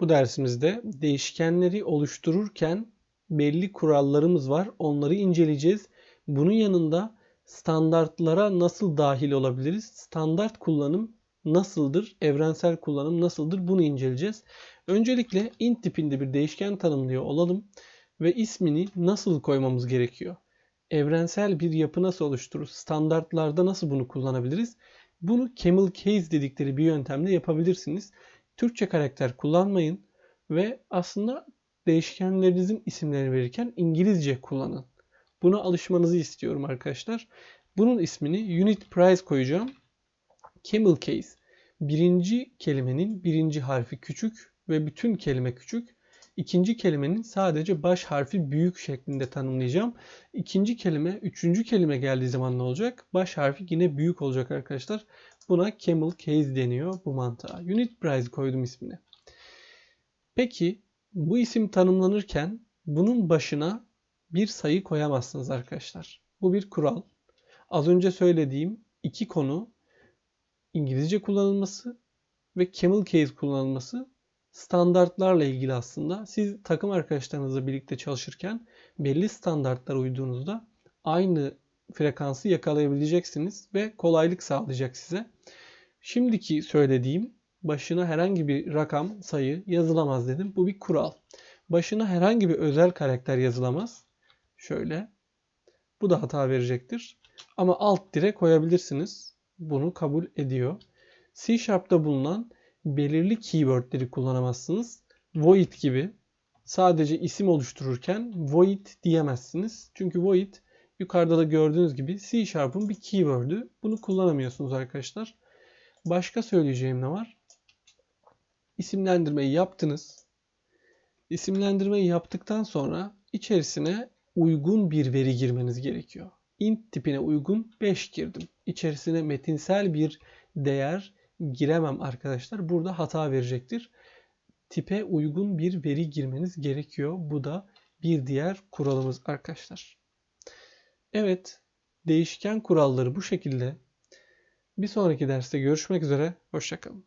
Bu dersimizde değişkenleri oluştururken belli kurallarımız var. Onları inceleyeceğiz. Bunun yanında standartlara nasıl dahil olabiliriz? Standart kullanım nasıldır? Evrensel kullanım nasıldır? Bunu inceleyeceğiz. Öncelikle int tipinde bir değişken tanımlıyor olalım ve ismini nasıl koymamız gerekiyor? Evrensel bir yapı nasıl oluştururuz? Standartlarda nasıl bunu kullanabiliriz? Bunu camel case dedikleri bir yöntemle yapabilirsiniz. Türkçe karakter kullanmayın ve aslında değişkenlerinizin isimlerini verirken İngilizce kullanın. Buna alışmanızı istiyorum arkadaşlar. Bunun ismini unit price koyacağım. Camel case. Birinci kelimenin birinci harfi küçük ve bütün kelime küçük. İkinci kelimenin sadece baş harfi büyük şeklinde tanımlayacağım. İkinci kelime, üçüncü kelime geldiği zaman ne olacak? Baş harfi yine büyük olacak arkadaşlar. Buna camel case deniyor bu mantığa. Unit price koydum ismini. Peki bu isim tanımlanırken bunun başına bir sayı koyamazsınız arkadaşlar. Bu bir kural. Az önce söylediğim iki konu İngilizce kullanılması ve camel case kullanılması standartlarla ilgili aslında. Siz takım arkadaşlarınızla birlikte çalışırken belli standartlara uyduğunuzda aynı frekansı yakalayabileceksiniz ve kolaylık sağlayacak size. Şimdiki söylediğim başına herhangi bir rakam, sayı yazılamaz dedim. Bu bir kural. Başına herhangi bir özel karakter yazılamaz. Şöyle. Bu da hata verecektir. Ama alt dire koyabilirsiniz. Bunu kabul ediyor. C Sharp'ta bulunan belirli keywordleri kullanamazsınız. Void gibi sadece isim oluştururken void diyemezsiniz. Çünkü void yukarıda da gördüğünüz gibi C Sharp'ın bir keyword'ü. Bunu kullanamıyorsunuz arkadaşlar. Başka söyleyeceğim ne var? İsimlendirmeyi yaptınız. İsimlendirmeyi yaptıktan sonra içerisine uygun bir veri girmeniz gerekiyor. int tipine uygun 5 girdim. İçerisine metinsel bir değer giremem arkadaşlar. Burada hata verecektir. Tipe uygun bir veri girmeniz gerekiyor. Bu da bir diğer kuralımız arkadaşlar. Evet, değişken kuralları bu şekilde. Bir sonraki derste görüşmek üzere. Hoşçakalın.